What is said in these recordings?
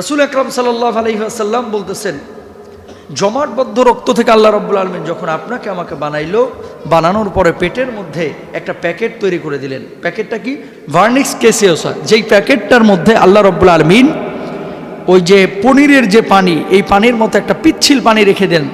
রসুল আকরম সাল্লাহ আলহিহাসাল্লাম বলতেছেন জমাটবদ্ধ রক্ত থেকে আল্লাহ রব্বুল আলমিন যখন আপনাকে আমাকে বানাইলো, বানানোর পরে পেটের মধ্যে একটা প্যাকেট তৈরি করে দিলেন। প্যাকেটটা কি? Vernix caseosa. যেই প্যাকেটটার মধ্যে আল্লাহ রব্বুল আলমিন ওই যে পনিরের যে পানি, এই পানির মতো একটা পিচ্ছিল পানি রেখে দেন,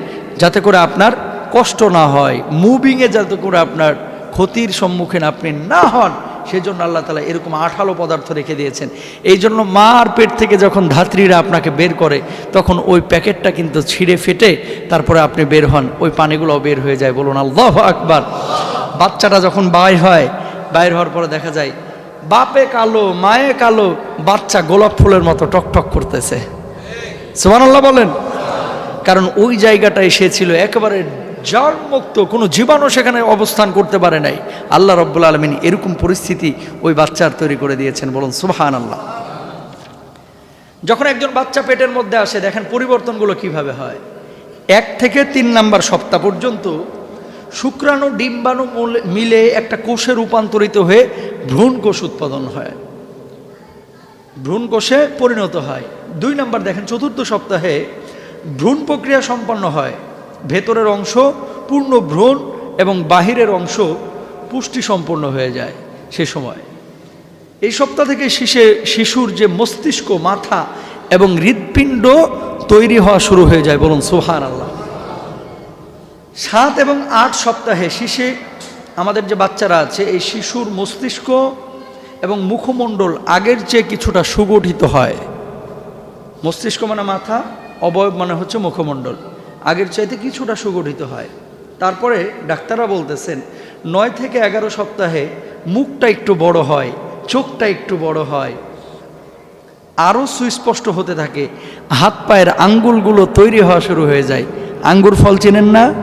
যাতে করে আপনার কষ্ট না হয়। মুভিংয়ে যাতে করে আপনার ক্ষতির সম্মুখীন আপনি না হন। সেজন্য আল্লাহ তালা এরকম আঠালো পদার্থ রেখে দিয়েছেন। এই জন্য মার পেট থেকে যখন ধাত্রীরা আপনাকে বের করে, তখন ওই প্যাকেটটা কিন্তু ছিঁড়ে ফেটে তারপরে আপনি বের হন। ওই পানিগুলো বের হয়ে যায়। বলুন, আল্লাহ আকবার। বাচ্চাটা যখন বাইর হয়, বাইর হওয়ার পরে দেখা যায়, বাপে কালো, মায়ে কালো, বাচ্চা গোলাপ ফুলের মতো টকটক করতেছে। সুমান আল্লাহ বলেন। কারণ ওই জায়গাটায় সে ছিল একেবারে জার মুক্ত কোনো জীবাণু সেখানে অবস্থান করতে পারে নাই। আল্লাহ রব্বুল আলমিন এরকম পরিস্থিতি ওই বাচ্চার তৈরি করে দিয়েছেন। বলুন সুবাহান আল্লাহ যখন একজন বাচ্চা পেটের মধ্যে আসে, দেখেন পরিবর্তনগুলো কীভাবে হয়। এক থেকে তিন নাম্বার সপ্তাহ পর্যন্ত শুক্রাণু, ডিম্বাণু মিলে একটা কোষে রূপান্তরিত হয়ে ভ্রূণ কোষ উৎপাদন হয়। ভ্রূণ কোষে পরিণত হয়। দুই নাম্বার দেখেন, চতুর্থ সপ্তাহে ভ্রূণ প্রক্রিয়া সম্পন্ন হয়। ভেতরের অংশ পূর্ণ ভ্রূণ এবং বাহিরের অংশ পুষ্টি সম্পন্ন হয়ে যায় সে সময়। এই সপ্তাহ থেকে শিশে, শিশুর যে মস্তিষ্ক, মাথা এবং হৃৎপিণ্ড তৈরি হওয়া শুরু হয়ে যায় বলুন সোহান আল্লাহ সাত এবং আট সপ্তাহে শিশে, আমাদের যে বাচ্চারা আছে, এই শিশুর মস্তিষ্ক এবং মুখমণ্ডল আগের চেয়ে কিছুটা সুগঠিত হয়। মস্তিষ্ক মানে মাথা, অবয়ব মানে হচ্ছে মুখমণ্ডল। আগের চাইতে কিছুটা সুগঠিত হয়। তারপরে ডাক্তাররা বলতেছেন, নয় থেকে এগারো সপ্তাহে মুখটা একটু বড় হয়, চোখটা একটু বড় হয়। আরও সুস্পষ্ট হতে থাকে, হাত পায়ের আঙ্গুলগুলো তৈরি হওয়া শুরু হয়ে যায়। আঙ্গুর ফল চেনেন না?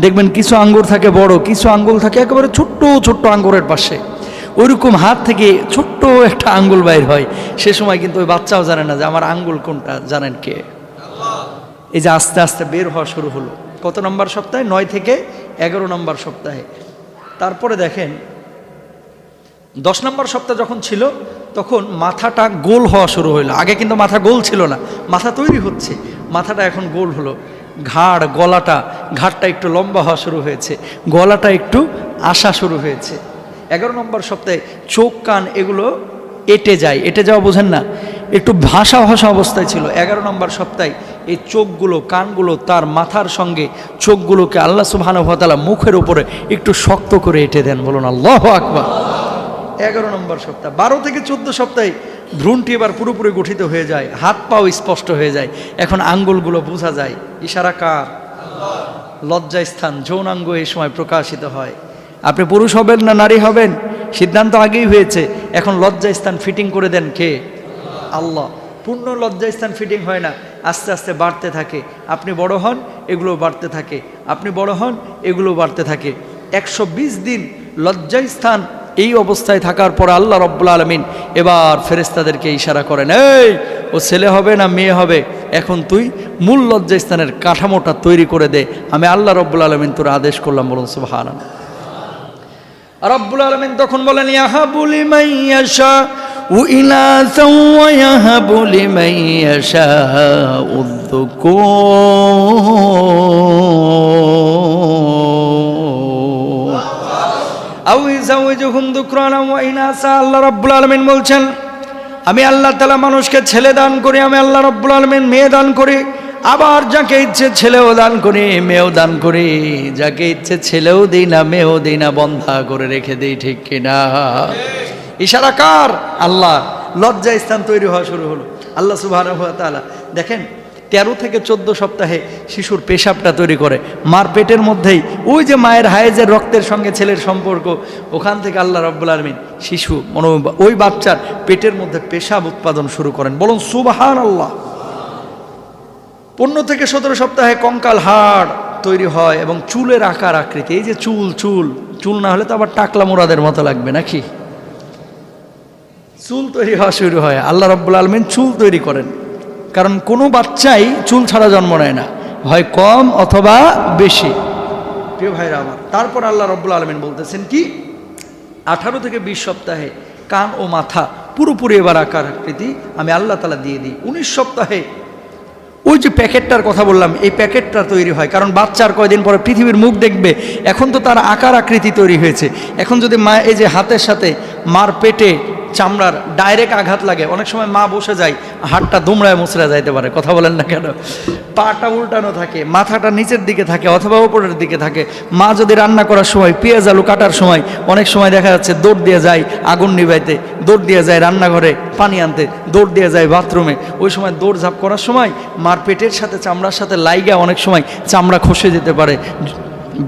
দেখবেন কিছু আঙ্গুর থাকে বড়, কিছু আঙ্গুল থাকে একেবারে ছোট্ট ছোট্ট আঙ্গুরের পাশে। ওইরকম হাত থেকে ছোট্ট একটা আঙ্গুল বাইর হয়। সে সময় কিন্তু ওই বাচ্চাও জানে না যে আমার আঙ্গুল কোনটা, জানেন কে? এই যে আস্তে আস্তে বের হওয়া শুরু হলো। কত নম্বর সপ্তাহে? নয় থেকে এগারো নম্বর সপ্তাহে। তারপরে দেখেন, দশ নম্বর সপ্তাহ যখন ছিল, তখন মাথাটা গোল হওয়া শুরু হলো আগে কিন্তু মাথা গোল ছিল না, মাথা তৈরি হচ্ছে। মাথাটা এখন গোল হলো। ঘাড়, গলাটা, ঘাড়টা একটু লম্বা হওয়া শুরু হয়েছে। গলাটা একটু আসা শুরু হয়েছে। এগারো নম্বর সপ্তাহে চোখ, কান এগুলো এটে যায়। এটে যাওয়া বোঝেন না? একটু ভাষা ভাষা অবস্থায় ছিল। এগারো নম্বর সপ্তাহে এই চোখগুলো, কানগুলো তার মাথার সঙ্গে চোখগুলোকে আল্লাহ সুবাহানুভাতালা মুখের উপরে একটু শক্ত করে এঁটে দেন। বলুন, আল্লাহ আকবার! এগারো নম্বর সপ্তাহ, বারো থেকে চোদ্দ সপ্তাহে ভ্রূণটি এবার পুরোপুরি গঠিত হয়ে যায়, হাত পাও স্পষ্ট হয়ে যায়। এখন আঙ্গুলগুলো বোঝা যায়, ইশারা কার? লজ্জাস্থান যৌনাঙ্গ এই সময় প্রকাশিত হয়। আপনি পুরুষ হবেন না নারী হবেন? সিদ্ধান্ত আগেই হয়েছে। এখন লজ্জাস্থান ফিটিং করে দেন কে? আল্লাহ। পূর্ণ লজ্জাস্থান ফিটিং হয় না। আস্তে আস্তে বাড়তে থাকে। আপনি বড় হন এগুলো বাড়তে থাকে। আপনি বড় হন এগুলো বাড়তে থাকে। একশো দিন লজ্জাস্থান এই অবস্থায় থাকার পর আল্লাহ রব্বুল আলমিন এবার ফেরেস্তাদেরকে ইশারা করেন, এই, ও ছেলে হবে না মেয়ে হবে? এখন তুই মূল লজ্জাস্থানের কাঠামোটা তৈরি করে দে। আমি আল্লাহ রব্বুল আলমিন তোর আদেশ করলাম। বলুন সুবাহান রব্বুল আলমিন তখন বলেন ইয়াহাবুলি মাইয়াশা উ ইনাসা ওয়া ইয়াহাবু লিমান ইয়াশাউ الذكور আউ ইজাউজুহুম যুকরানা ওয়া ইনাসা আল্লাহ রাব্বুল আলামিন বলছেন আমি আল্লাহ তাআলা মানুষকে ছেলে দান করি আমি আল্লাহ রাব্বুল আলামিন মেয়ে দান করি আবার যাকে ইচ্ছে ছেলেও দান করি মেয়েও দান করি যাকে ইচ্ছে ছেলেও দিই না মেয়েও দিই না বন্ধা করে রেখে দিই ঠিক কিনা ইশারা কার? আল্লাহ। লজ্জা স্থান তৈরি হওয়া শুরু হলো। আল্লাহ তাআলা, দেখেন, তেরো থেকে চোদ্দ সপ্তাহে শিশুর পেশাবটা তৈরি করে। মার পেটের মধ্যেই ওই যে মায়ের হায়েজের রক্তের সঙ্গে ছেলের সম্পর্ক, ওখান থেকে আল্লাহ রব্বুল আলমিন শিশু, মনো, ওই বাচ্চার পেটের মধ্যে পেশাব উৎপাদন শুরু করেন। বলুন সুবাহান আল্লাহ পনেরো থেকে সতেরো সপ্তাহে কঙ্কাল হাড় তৈরি হয় এবং চুলের আকার আকৃতি। এই যে চুল চুল চুল না হলে তো আবার টাকলা মোরাদের মতো লাগবে নাকি? চুল তৈরি হওয়া শুরু হয়। আল্লাহ রব্বুল আলমিন চুল তৈরি করেন। কারণ কোনো বাচ্চাই চুল ছাড়া জন্ম নেয় না। হয় কম অথবা বেশি। প্রিয় ভাইরা আমার, তারপর আল্লাহ রব্বুল আলমিন বলতেছেন কি? আঠারো থেকে বিশ সপ্তাহে কান ও মাথা পুরোপুরি এবার আকার আকৃতি আমি আল্লাহ তালা দিয়ে দিই। উনিশ সপ্তাহে ওই যে প্যাকেটটার কথা বললাম, এই প্যাকেটটা তৈরি হয়। কারণ বাচ্চার কয়দিন পরে পৃথিবীর মুখ দেখবে, এখন তো তার আকার আকৃতি তৈরি হয়েছে। এখন যদি মা এই যে হাতের সাথে মার পেটে চামড়ার ডাইরেক্ট আঘাত লাগে। অনেক সময় মা বসে যায়, হাতটা দুমড়ায় মুচড়া যাইতে পারে, কথা বলেন না কেন? পাটা উল্টানো থাকে, মাথাটা নিচের দিকে থাকে অথবা ওপরের দিকে থাকে। মা যদি রান্না করার সময়, পেঁয়াজ আলু কাটার সময়, অনেক সময় দেখা যাচ্ছে দৌড় দিয়ে যায়, আগুন নিভাইতে, দৌড় দিয়ে যায় রান্নাঘরে পানি আনতে, দৌড় দিয়ে যায় বাথরুমে। ওই সময় দৌড় ঝাঁপ করার সময়, মার পেটের সাথে, চামড়ার সাথে লাইগা অনেক সময় চামড়া খসে যেতে পারে।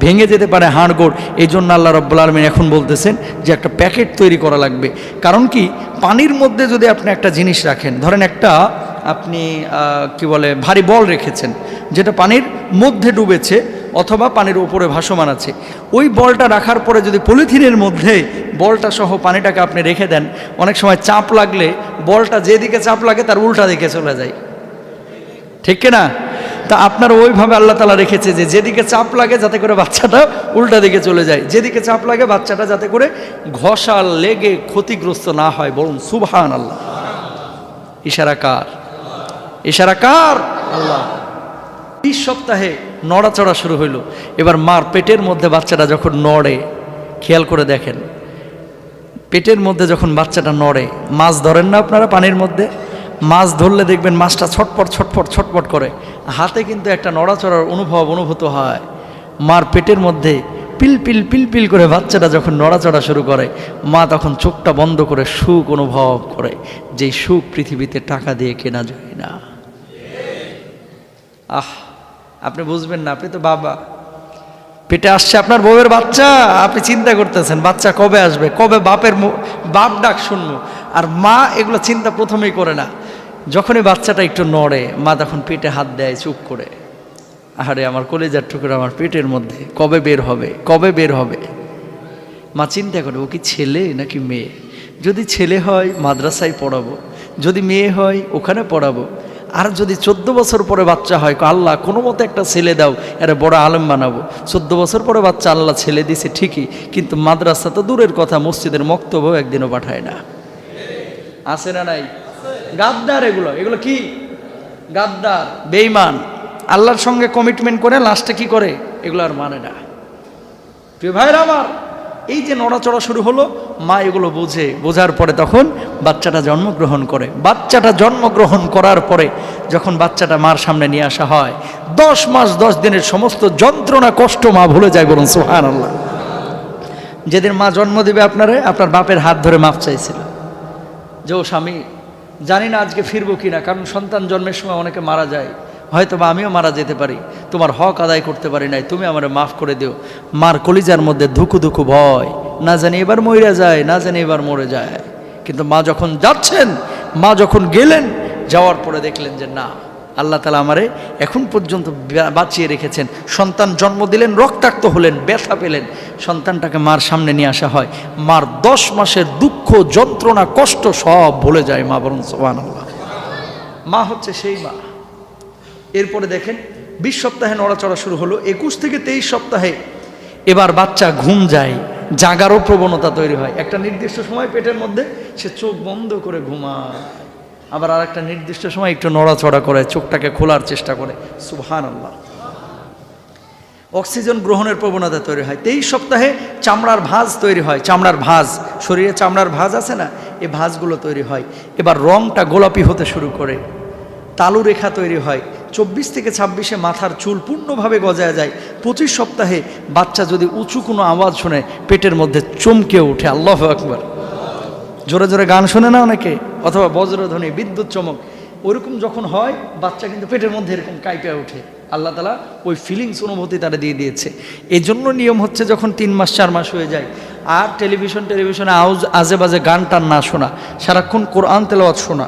ভেঙে যেতে পারে হাড়গোড় এই জন্য আল্লাহ রব্বুল আলমিন এখন বলতেছেন যে একটা প্যাকেট তৈরি করা লাগবে। কারণ কি? পানির মধ্যে যদি আপনি একটা জিনিস রাখেন, ধরেন একটা আপনি কি বলে, ভারী বল রেখেছেন, যেটা পানির মধ্যে ডুবেছে অথবা পানির উপরে ভাসমান আছে, ওই বলটা রাখার পরে যদি পলিথিনের মধ্যে বলটা সহ পানিটাকে আপনি রেখে দেন, অনেক সময় চাপ লাগলে বলটা যেদিকে চাপ লাগে তার উল্টা দিকে চলে যায়। ঠিক কিনা? তা আপনার ওইভাবে আল্লাহ তালা রেখেছে যে যেদিকে চাপ লাগে যাতে করে বাচ্চাটা উল্টা দিকে চলে যায়। যেদিকে চাপ লাগে বাচ্চাটা যাতে করে ঘষা লেগে ক্ষতিগ্রস্ত না হয় বরং সুবহান আল্লাহ ইশারা কার? ইশারা কার? আল্লাহ। বিশ সপ্তাহে নড়াচড়া শুরু হইল। এবার মার পেটের মধ্যে বাচ্চাটা যখন নড়ে, খেয়াল করে দেখেন, পেটের মধ্যে যখন বাচ্চাটা নড়ে, মাছ ধরেন না আপনারা পানির মধ্যে? মাছ ধরলে দেখবেন মাছটা ছটপট ছটপট ছটপট করে। হাতে কিন্তু একটা নড়াচড়ার অনুভব অনুভূত হয়। মার পেটের মধ্যে পিল পিল পিল পিল করে বাচ্চাটা যখন নড়াচড়া শুরু করে, মা তখন চোখটা বন্ধ করে সুখ অনুভব করে যেই সুখ পৃথিবীতে টাকা দিয়ে কেনা যায় না। আহ, আপনি বুঝবেন না, আপনি তো বাবা। পেটে আসছে আপনার বউয়ের বাচ্চা, আপনি চিন্তা করতেছেন, বাচ্চা কবে আসবে? কবে বাপের বাপ ডাক শুনব? আর মা এগুলো চিন্তা প্রথমেই করে না। যখনই বাচ্চাটা একটু নড়ে, মা তখন পেটে হাত দেয় চুপ করে। আরে আমার কলেজার টুকরো আমার পেটের মধ্যে। কবে বের হবে? কবে বের হবে? মা চিন্তা করে, ও কি ছেলে নাকি মেয়ে? যদি ছেলে হয়, মাদ্রাসায় পড়াবো। যদি মেয়ে হয়, ওখানে পড়াবো। আর যদি চোদ্দ বছর পরে বাচ্চা হয় আল্লাহ, কোনো মতো একটা ছেলে দাও এরা বড় আলেম বানাবো। চোদ্দ বছর পরে বাচ্চা আল্লাহ ছেলে দিছে ঠিকই, কিন্তু মাদ্রাসা তো দূরের কথা, মসজিদের মক্তব্য একদিনও পাঠায় না। আসে না নাই? গাদ্দার এগুলো। এগুলো কি? গাদ্দার। বেইমান আল্লাহর সঙ্গে কমিটমেন্ট করে লাস্টে কি করে? এগুলো আর মানে না। প্রিয় ভাইরা আমার এই যে নড়াচড়া শুরু হলো মা এগুলো বোঝে। বোঝার পরে তখন বাচ্চাটা জন্মগ্রহণ করে। বাচ্চাটা জন্মগ্রহণ করার পরে যখন বাচ্চাটা মার সামনে নিয়ে আসা হয় দশ মাস দশ দিনের সমস্ত যন্ত্রণা কষ্ট মা ভুলে যায় বলুন সোহান আল্লাহ যেদিন মা জন্ম দেবে আপনারে আপনার বাপের হাত ধরে মাপ চাইছিল। যে ও স্বামী জানি না আজকে ফিরবো কি না কারণ সন্তান জন্মের সময় অনেকে মারা যায়। হয়তো বা আমিও মারা যেতে পারি। তোমার হক আদায় করতে পারি নাই, তুমি আমার মাফ করে দিও। মার কলিজার মধ্যে ধুকু ধুকু ভয়, না জানি এবার মরিয়া যায়, না জানি এবার মরে যায়। কিন্তু মা যখন যাচ্ছেন, মা যখন গেলেন, যাওয়ার পরে দেখলেন যে না আল্লাহ তালা আমারে এখন পর্যন্ত বাঁচিয়ে রেখেছেন। সন্তান জন্ম দিলেন, রক্তাক্ত হলেন, ব্যথা পেলেন। সন্তানটাকে মার সামনে নিয়ে আসা হয়। মার দশ মাসের দুঃখ, যন্ত্রণা, কষ্ট সব ভুলে যায় মা বরং সোহান আল্লাহ মা হচ্ছে সেই মা। এরপরে দেখেন, বিশ সপ্তাহে নড়াচড়া শুরু হলো, একুশ থেকে তেইশ সপ্তাহে। এবার বাচ্চা ঘুম যায়, জাগারও প্রবণতা তৈরি হয়। একটা নির্দিষ্ট সময় পেটের মধ্যে সে চোখ বন্ধ করে ঘুমায়। আবার আর একটা নির্দিষ্ট সময় একটু নড়াচড়া করে, চোখটাকে খোলার চেষ্টা করে। সুবহান আল্লাহ অক্সিজেন গ্রহণের প্রবণতা তৈরি হয়। তেইশ সপ্তাহে চামড়ার ভাঁজ তৈরি হয়। চামড়ার ভাঁজ। শরীরে চামড়ার ভাঁজ আছে না? এ ভাঁজগুলো তৈরি হয়। এবার রংটা গোলাপি হতে শুরু করে। তালু রেখা তৈরি হয়। চব্বিশ থেকে ছাব্বিশে মাথার চুল পূর্ণভাবে গজায় যায়। পঁচিশ সপ্তাহে বাচ্চা যদি উঁচু কোনো আওয়াজ শুনে, পেটের মধ্যে চমকে ওঠে। আল্লাহ আকবার। জোরে জোরে গান শোনে না অনেকে? অথবা বজ্রধ্বনি বিদ্যুৎ, চমক, ওরকম যখন হয়, বাচ্চা কিন্তু পেটের মধ্যে এরকম কাইপে ওঠে আল্লাহ তালা ওই ফিলিংস অনুভূতি তারা দিয়ে দিয়েছে। এই জন্য নিয়ম হচ্ছে যখন তিন মাস, চার মাস হয়ে যায়, আর টেলিভিশন টেলিভিশনে আউজ আজে বাজে গান টান না শোনা, সারাক্ষণ কোরআন তেলাওয়াত শোনা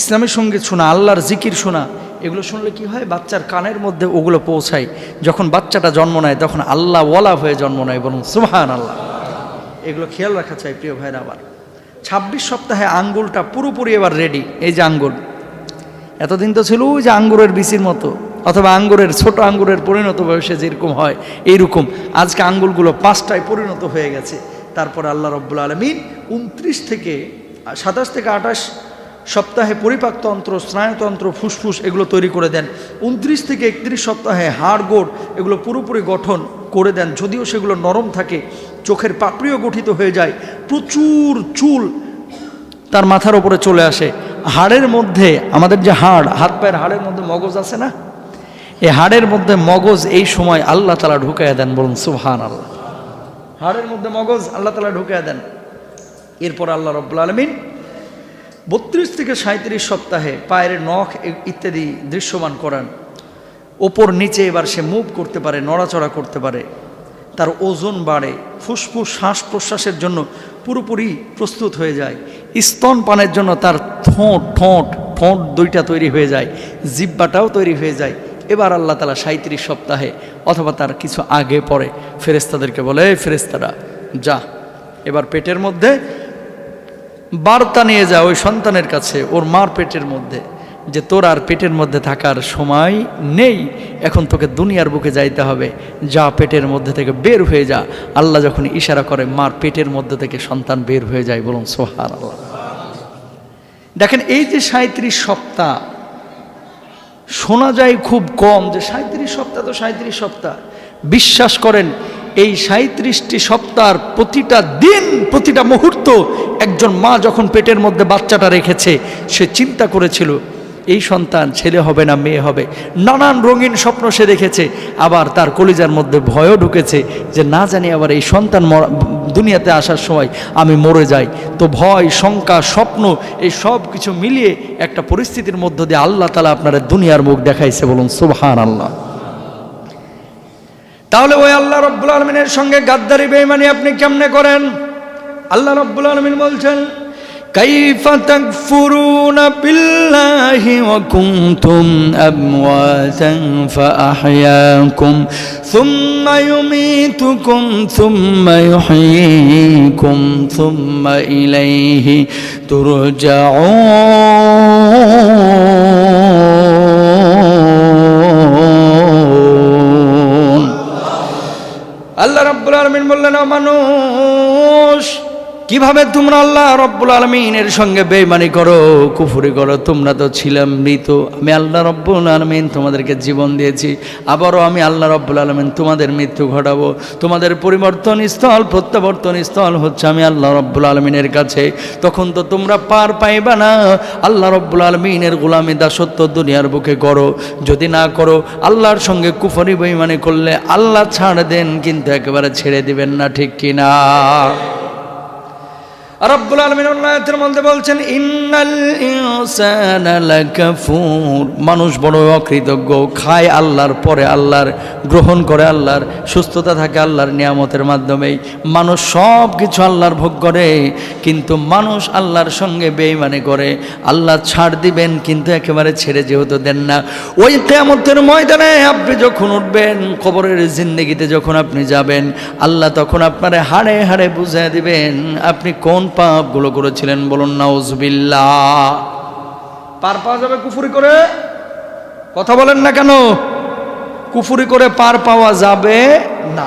ইসলামী সংগীত শোনা, আল্লাহর জিকির শোনা, এগুলো শুনলে কি হয়? বাচ্চার কানের মধ্যে ওগুলো পৌঁছায়। যখন বাচ্চাটা জন্ম নেয়, তখন আল্লাহ ওয়ালা হয়ে জন্ম নেয় বলুন সুবহান আল্লাহ এগুলো খেয়াল রাখা চাই প্রিয় ভাইরা আবার ছাব্বিশ সপ্তাহে আঙ্গুলটা পুরোপুরি এবার রেডি এই যে আঙ্গুল। এতদিন তো ছিল যে আঙ্গুরের বিচির মতো, অথবা আঙ্গুরের ছোট আঙ্গুরের পরিণত বয়সে যেরকম হয়, এইরকম। আজকে আঙ্গুলগুলো পাঁচটায় পরিণত হয়ে গেছে। তারপর আল্লাহ রব্বুল আলমিন উনত্রিশ থেকে সাতাশ থেকে আঠাশ সপ্তাহে পরিপাকতন্ত্র, স্নায়ুতন্ত্র, ফুসফুস এগুলো তৈরি করে দেন। উনত্রিশ থেকে একত্রিশ সপ্তাহে হাড় গোড় এগুলো পুরোপুরি গঠন করে দেন, যদিও সেগুলো নরম থাকে। চোখের পাপড়িও গঠিত হয়ে যায়। প্রচুর চুল তার মাথার ওপরে চলে আসে। হাড়ের মধ্যে, আমাদের যে হাড়, হাত পায়ের হাড়ের মধ্যে মগজ আছে না? এই হাড়ের মধ্যে মগজ এই সময় আল্লাহ তালা ঢুকাইয়া দেন বলুন সুহান আল্লাহ হাড়ের মধ্যে মগজ আল্লাহ তালা ঢুকাইয়া দেন। এরপর আল্লাহ রব্বুল আলমিন বত্রিশ থেকে সাঁত্রিশ সপ্তাহে পায়ের নখ ইত্যাদি দৃশ্যমান করান। ওপর নিচে এবার সে মুভ করতে পারে, নড়াচড়া করতে পারে। তার ওজন বাড়ে, ফুসফুস শ্বাস প্রশ্বাসের জন্য পুরোপুরি প্রস্তুত হয়ে যায়। স্তন পানের জন্য তার ঠোঁট ঠোঁট ঠোঁট দুইটা তৈরি হয়ে যায়, জিব্বাটাও তৈরি হয়ে যায়। এবার আল্লাহ তালা সাঁত্রিশ সপ্তাহে অথবা তার কিছু আগে পরে ফেরেস্তাদেরকে বলে "এই ফেরেস্তারা যা, এবার পেটের মধ্যে বার্তা নিয়ে যা, ওই সন্তানের কাছে, ওর মার পেটের মধ্যে। যে তোর আর পেটের মধ্যে থাকার সময় নেই, এখন তোকে দুনিয়ার বুকে যাইতে হবে। যা পেটের মধ্যে থেকে বের হয়ে যা। আল্লাহ যখন ইশারা করে, মার পেটের মধ্যে থেকে সন্তান বের হয়ে যায়, বলুন সোহার আল্লাহ দেখেন, এই যে সাঁত্রিশ সপ্তাহ, শোনা যায় খুব কম যে সাঁত্রিশ সপ্তাহ তো সাঁত্রিশ সপ্তাহ। বিশ্বাস করেন, এই সাঁত্রিশটি সপ্তাহের প্রতিটা দিন, প্রতিটা মুহূর্ত একজন মা যখন পেটের মধ্যে বাচ্চাটা রেখেছে, সে চিন্তা করেছিল এই সন্তান ছেলে হবে না মেয়ে হবে। নানান রঙিন স্বপ্ন সে দেখেছে, আবার তার কলিজার মধ্যে ভয়ও ঢুকেছে যে না জানি আবার এই সন্তান দুনিয়াতে আসার সময় আমি মরে যাই। তো ভয়, শঙ্কা, স্বপ্ন, এই সব কিছু মিলিয়ে একটা পরিস্থিতির মধ্য দিয়ে আল্লাহ তালা আপনার দুনিয়ার মুখ দেখাইছে বলুন সুবহান আল্লাহ তাহলে ওই আল্লাহ রব্বুল আলমিনের সঙ্গে গাদ্দারি বেইমানি আপনি কেমনে করেন? আল্লাহ রব্বুল আলমিন বলছেন كيف تكفرون بالله وكنتم أمواتا فأحياكم ثم يميتكم ثم يحييكم ثم إليه ترجعون الله رب العالمين بلنا منوش কীভাবে তোমরা আল্লাহ রব্বুল আলমিনের সঙ্গে বেইমানি করো, কুফুরি করো? তোমরা তো ছিলাম মৃত। আমি আল্লাহ রব্বুল আলমিন তোমাদেরকে জীবন দিয়েছি। আবারও আমি আল্লাহ রব্বুল আলমিন তোমাদের মৃত্যু ঘটাবো। তোমাদের পরিবর্তন স্থল, প্রত্যাবর্তন স্থল হচ্ছে আমি আল্লাহ রব্বুল আলমিনের কাছে। তখন তো তোমরা পার পাইবা না। আল্লাহ রব্বুল আলমিনের গোলামি দাসত্ব দুনিয়ার বুকে করো। যদি না করো, আল্লাহর সঙ্গে কুফরি বেইমানি করলে আল্লাহ ছাড় দেন, কিন্তু একেবারে ছেড়ে দিবেন না, ঠিক কিনা? রব্বুল আলমিন আয়াতের মধ্যে বলছেন, ইন্নাল মানুষ বড় অকৃতজ্ঞ, খায় আল্লাহর পরে আল্লাহর, গ্রহণ করে আল্লাহর, সুস্থতা থাকে আল্লাহর নিয়ামতের মাধ্যমেই। মানুষ সব কিছু আল্লাহর ভোগ করে, কিন্তু মানুষ আল্লাহর সঙ্গে বেইমানি করে। আল্লাহ ছাড় দিবেন, কিন্তু একেবারে ছেড়ে যেহেতু দেন না। ওই কেয়ামতের ময়দানে আপনি যখন উঠবেন, কবরের জিন্দগিতে যখন আপনি যাবেন, আল্লাহ তখন আপনারে হাড়ে হাড়ে বুঝিয়ে দিবেন, আপনি কোন পাপগুলো করেছিলেন বলুন নাউজবিল্লা পার পাওয়া যাবে কুফুরি করে? কথা বলেন না কেন? কুফুরি করে পার পাওয়া যাবে না।